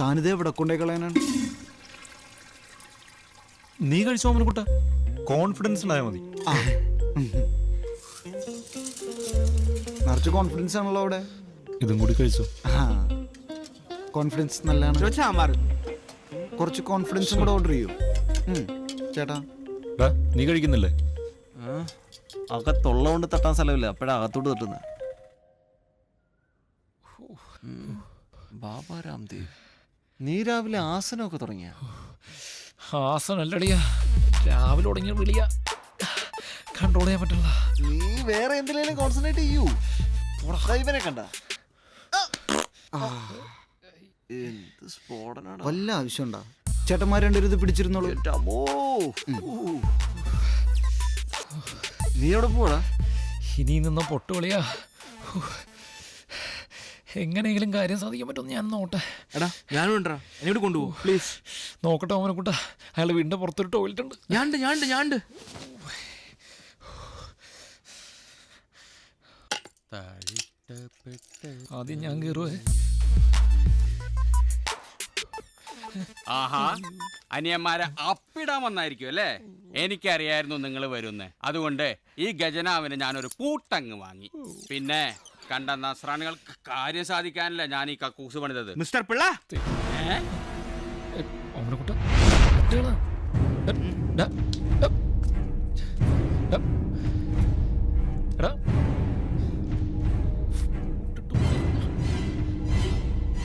താനിത് എവിടെ കൊണ്ടേ കളയാനാണ് നീ കഴിച്ചോ ഓമനക്കുട്ട കോൺഫിഡൻസ് ഉണ്ടായാൽ മതി. ആ. നിറച്ച് കോൺഫിഡൻസ് ആണല്ലോ അവിടെ. ഇതും കൂടി കഴിച്ചോ? ആ. കോൺഫിഡൻസ് നല്ലതാണ്. കുറച്ച് കോൺഫിഡൻസും കൂടെ ഓർഡർ ചെയ്യൂ. ഉം. ചേട്ടാ. ഡാ, നീ കഴിക്കുന്നില്ലേ? അകത്തുള്ളതുകൊണ്ട് തട്ടാൻ സ്ഥലമില്ല. അപ്പോഴാ അകത്തോട്ട് തട്ടുന്നത് ബാബാ രാംദേവ്. നീ രാവിലെ ആസനമൊക്കെ തുടങ്ങിയ? ഹാസനല്ലടിയാ രാവിലെ തുടങ്ങിയ വിളിയ. കൺട്രോൾ ചെയ്യാൻ പറ്റില്ല. നീ വേറെ എന്തിനേലും കോൺസെൻട്രേറ്റ് ചെയ്യൂ. ഇവനെ കണ്ട. എന്ത് സ്ഫോടനാണ്? വല്ല ആവശ്യമുണ്ടാ? ചേട്ടന്മാർ രണ്ടൊരു ഇത് പിടിച്ചിരുന്നോളൂ. നീ എവിടെ പോടാ ഇനി നിന്ന പൊട്ടുകളിയാ. എങ്ങനെയെങ്കിലും കാര്യം സാധിക്കാൻ പറ്റുമെന്ന് ഞാൻ നോട്ടെ എടാ ഞാനും ഉണ്ടാ എന്നോട് കൊണ്ടുപോകും പ്ലീസ് നോക്കട്ടെ ഓമനക്കുട്ട അയാൾ വീടിന്റെ പുറത്തൊരു ടോയ്ലറ്റ് ഉണ്ട്. ഞാണ്ട് ഞാണ്ട് ഞാണ്ട് ആദ്യം ഞാൻ കയറുവേ ആഹാ അനിയന്മാരെ അപ്പിടാൻ വന്നായിരിക്കും അല്ലേ? എനിക്കറിയായിരുന്നു നിങ്ങൾ വരുന്നേ. അതുകൊണ്ട് ഈ ഗജനാവിന് ഞാനൊരു കൂട്ടങ്ങ് വാങ്ങി. പിന്നെ കണ്ട നസ്രാണികൾക്ക് കാര്യം സാധിക്കാനല്ല ഞാൻ ഈ കക്കൂസ് പണിതത് മിസ്റ്റർ പിള്ള ഏ? ഓമനക്കുട്ട കുട്ടികളാ. എ, ഡാ, ഡാ. ഡാ. എടാ.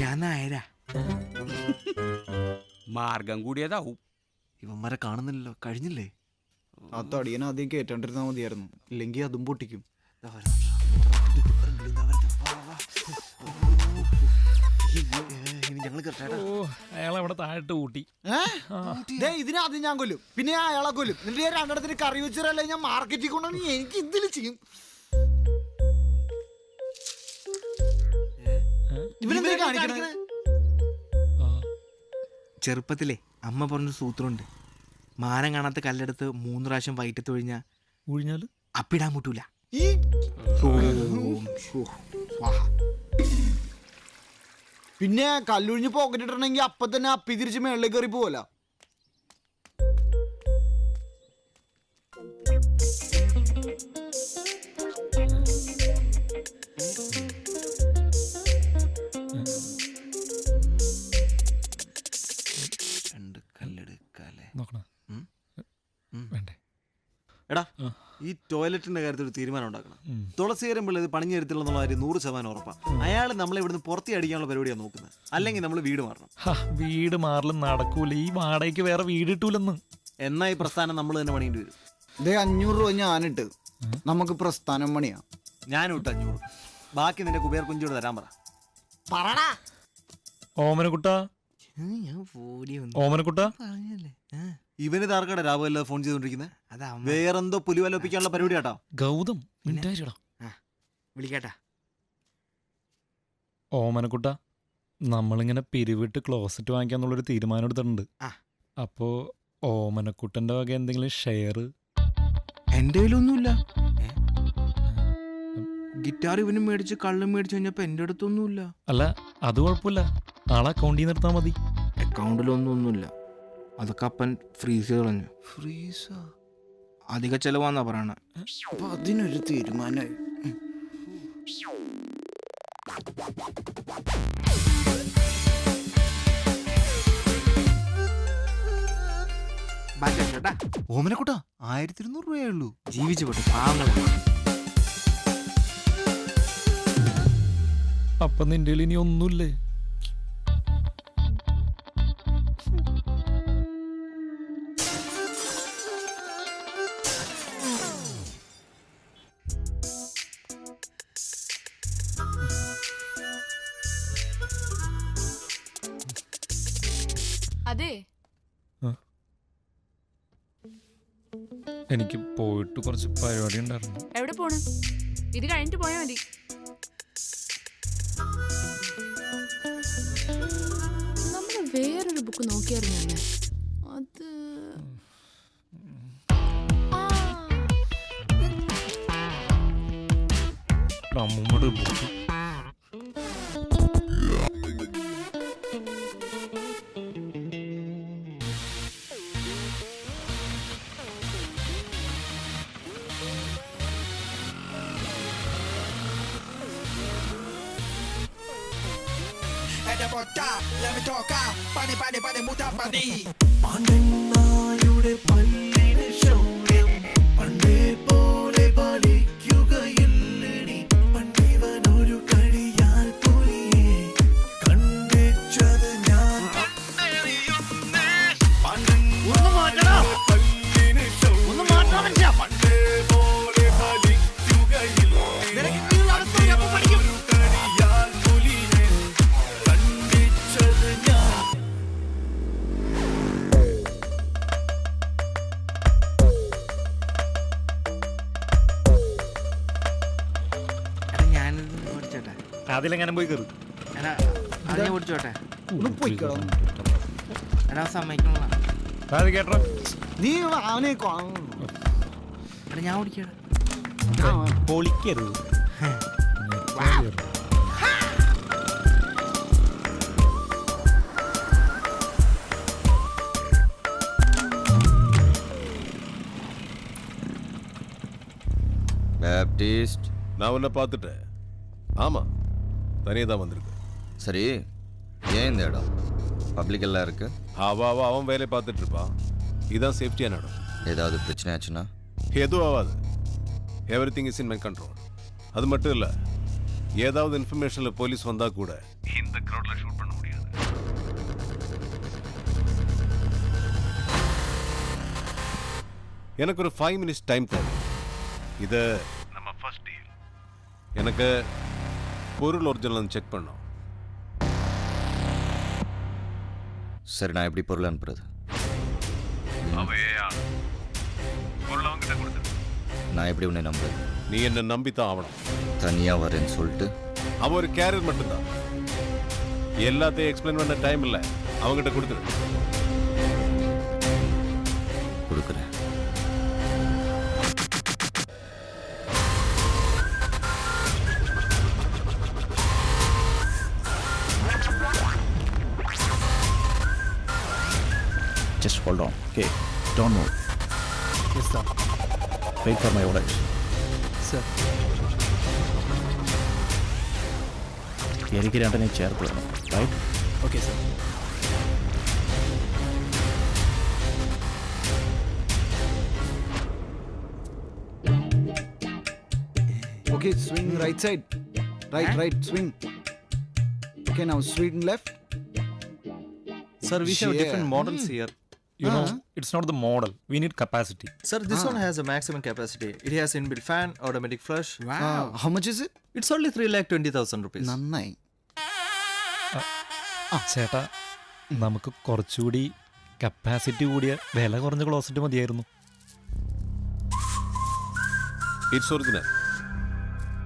ഞാൻ നായരാ മാർഗം കൂടിയതാവും ഇവന്മാരെ കാണുന്നില്ലല്ലോ കഴിഞ്ഞില്ലേ ആ തടിയൻ ആദ്യം കേട്ടോണ്ടിരുന്നാ മതിയായിരുന്നു ഇല്ലെങ്കിൽ അതും പൊട്ടിക്കും ദാ വരുന്നു. ദാ. ഇനി ഞങ്ങൾ ഓ അയാൾ അവിടെ താഴോട്ട് കൂട്ടി ഇതിനെ ആദ്യം ഞാൻ കൊല്ലും. പിന്നെ ഞാൻ അയാളെ കൊല്ലും. എന്നിട്ട് ഞാൻ രണ്ടിടത്തിന് കറി വെച്ചിട്ടല്ലേ ഞാൻ മാർക്കറ്റിൽ കൊണ്ടുവന്ന് എനിക്ക് ഇതിൽ ചെയ്യും. കാണിക്കണേ? ചെറുപ്പത്തിലെ അമ്മ പറഞ്ഞ സൂത്രമുണ്ട്. മാനം കാണാത്ത കല്ലെടുത്ത് മൂന്ന് പ്രാവശ്യം വയറ്റത്ത് ഒഴിഞ്ഞാൽ ഒഴിഞ്ഞാൽ അപ്പിടാൻ മുട്ടൂല. ഈ പിന്നെ കല്ലുഴിഞ്ഞ് പോക്കറ്റ് ഇട്ടണമെങ്കിൽ അപ്പൊ തന്നെ അപ്പി തിരിച്ച് മേളിലേക്ക് കയറി പോവല്ല. രണ്ട് ഈ ടോയ്ലറ്റിന്റെ കാര്യത്തിൽ ഒരു തീരുമാനം ഉണ്ടാക്കണം. തുളസീകരം പണി ഇത് പണിഞ്ഞു തരത്തില്ലെന്നുള്ള കാര്യം നൂറ് ശതമാനം ഉറപ്പാണ് അയാൾ നമ്മളെ ഇവിടുന്ന് പുറത്തി അടിക്കാനുള്ള പരിപാടിയാണ് നോക്കുന്നത് അല്ലെങ്കിൽ നമ്മൾ വീട് മാറണം. ഹാ, വീട് മാറലും നടക്കൂല. ഈ വാടകയ്ക്ക് വേറെ വീട് കിട്ടൂലെന്ന് എന്നാ ഈ പ്രസ്ഥാനം നമ്മൾ തന്നെ പണിയേണ്ടി വരും. ഇതേ അഞ്ഞൂറ് രൂപ ഞാനിട്ട് നമുക്ക് പ്രസ്ഥാനം പണിയാ. ഞാനും ഇട്ട് അഞ്ഞൂറ്. ബാക്കി നിന്റെ കുബേർ കുഞ്ചിയോട് തരാൻ പറ. പറടാ. ഓമനക്കുട്ട. ഞാൻ ഒന്ന് ഓമനക്കുട്ട? പറഞ്ഞല്ലേ? ആ, ഇവന് താർക്കട രാഘവല്ല ഫോൺ ചെയ്തോണ്ടിരിക്കുന്നത് അതാ അമ്മ വേറെന്തോ പുലിവലോപ്പിക്കാനുള്ള പരിപാടി കേട്ടോ ഗൗതം മിണ്ടായിട്ടാ വിളിക്കാട്ടാ. ഓമനക്കുട്ട നമ്മളിങ്ങനെ പിരിവിട്ട് ക്ലോസറ്റ് വാങ്ങിക്കാന്നുള്ളൊരു തീരുമാനം എടുത്തിട്ടുണ്ട്. ആ. അപ്പോ ഓമനക്കുട്ടന്റെ വക എന്തെങ്കിലും ഷെയർ എന്റെ കയ്യിലൊന്നുമില്ല. ഗിറ്റാർ ഇവനും മേടിച്ച് കള്ളും മേടിച്ച് കഴിഞ്ഞപ്പോ എന്റെ അടുത്തൊന്നുമില്ല. അല്ല അത് കുഴപ്പമില്ല. ആളെ അക്കൗണ്ടിൽ നിർത്താ മതി. അക്കൗണ്ടിലൊന്നും ഒന്നുമില്ല. അതൊക്കെ അപ്പൻ ഫ്രീസ് ചെയ്ത് കളഞ്ഞു. ഫ്രീസ അധിക ചെലവാന്നാ പറയണ. അപ്പൊ അതിനൊരു തീരുമാനമായി ചേട്ടാ ഓമനക്കുട്ടാ ആയിരത്തി ഇരുന്നൂറ് രൂപയേ ഉള്ളൂ. ജീവിച്ചു പോട്ടെ പാവങ്ങളാ. അപ്പൊ നിന്റെ ഇനി ഒന്നുമില്ലേ? അതെ. എനിക്ക് പോയിട്ട് കുറച്ച് പരിപാടി ഉണ്ടായിരുന്നു. എവിടെ പോണ്? ഇത് കഴിഞ്ഞിട്ട് പോയാ മതി. നമ്മൾ വേറൊരു ബുക്ക് നോക്കിയായിരുന്നു ഞാൻ. de that para ti. അതിലെങ്ങനെ പോയി കയറി എടാ അത് ഞാൻ ഓടിച്ചോട്ടെ ഒന്ന് പൊയ്ക്കോ എടാ സമ്മതിക്കണല്ലോ അത് കേട്ടോ നീ അവനെ കൊ- എടാ ഞാൻ ഓടിക്കടാ ആ, പൊളിക്കരുത് பேப்டிஸ்ட் நான் உன்னை பார்த்துட்டேன் ஆமா தனியாக தான் வந்திருக்கு. சரி ஏன் இந்த இடம்? பப்ளிக் எல்லாம் இருக்கு? அவ அவ அவன் வேலையை பார்த்துட்டு இருப்பான் இதுதான் சேஃப்டியான இடம். ஏதாவது பிரச்சனை ஆச்சுன்னா எதுவும் ஆகாது. Everything is in my control அது மட்டும் இல்லை ஏதாவது இன்ஃபர்மேஷனில் போலீஸ் வந்தால் கூட இந்த க்ரௌடில் ஷூட் பண்ண முடியாது. எனக்கு ஒரு ஃபைவ் மினிட்ஸ் டைம் தேவை இது நம்ம ஃபர்ஸ்ட் டீல் எனக்கு பொருள் ஒரிஜினல் செக் பண்ணோம். சரி நான் எப்படி பொருள் அனுப்புறது? நான் எப்படி உன்னை நம்புறது? நீ என்ன நம்பித்தான் ஆகணும். தனியா வரேன்னு சொல்லிட்டு? அவன் ஒரு கேரியர் மட்டும்தான். எல்லாத்தையும் எக்ஸ்பிளைன் பண்ண டைம் இல்லை. அவங்ககிட்ட கொடுத்துரு. கொடுக்குறேன். Okay. Don't move. Yes, sir. Wait for my orders. Sir. എനിക്ക് രണ്ടിനെ ചേർത്ത് വേണം right okay sir Okay, swing right side. Right, right, swing. Okay, now swing left. Sir, we have Yeah. different models here. you uh-huh. know it's not the model we need capacity sir this ah. one has a maximum capacity it has inbuilt fan automatic flush wow, wow. how much is it it's only 3 lakh 20000 rupees നന്നായി ചേട്ടാ നമുക്ക് കുറച്ചുകൂടി capacity കൂടിയ വില കുറഞ്ഞ closet മതിയായിരുന്നു its original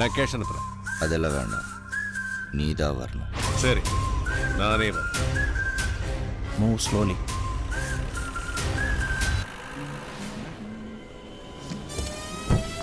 vacation എത്ര അതെല്ലാം വേണ്ട നീതാ വരണം ശരി നാനേ വരണം മൂവ് സ്ലോലി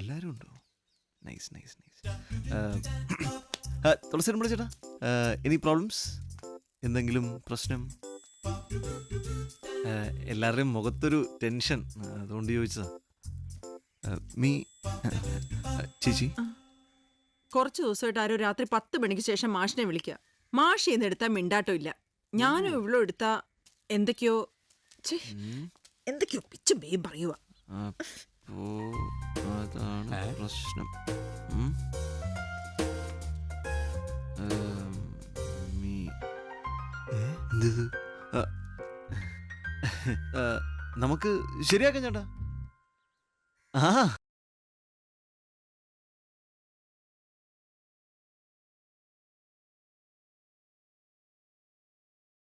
എല്ലാരും ഉണ്ടോ? നൈസ് നൈസ് നൈസ് തുളസി ചേട്ടാ എനി പ്രോബ്ലംസ് എന്തെങ്കിലും പ്രശ്നം? എല്ലാവരുടെയും മുഖത്തൊരു ടെൻഷൻ അതുകൊണ്ട് ചോദിച്ചതാ. മീ ചേച്ചി? കുറച്ച് ദിവസമായിട്ട് ആരോ രാത്രി പത്ത് മണിക്ക് ശേഷം മാഷിനെ വിളിക്കുക മാഷി എടുത്താൽ മിണ്ടാട്ടമില്ല ഇല്ല. ഞാനും ഇവളോ എടുത്ത എന്തൊക്കെയോ ഛെ, എന്തൊക്കെയോ പിച്ചും പേയും പറയുക അപ്പോ അതാണ് പ്രശ്നം. ഉം. ഏം, മീ- എന്തിത്? ആ. ആ, നമുക്ക് ശരിയാക്കാം ചേട്ടാ. ആ.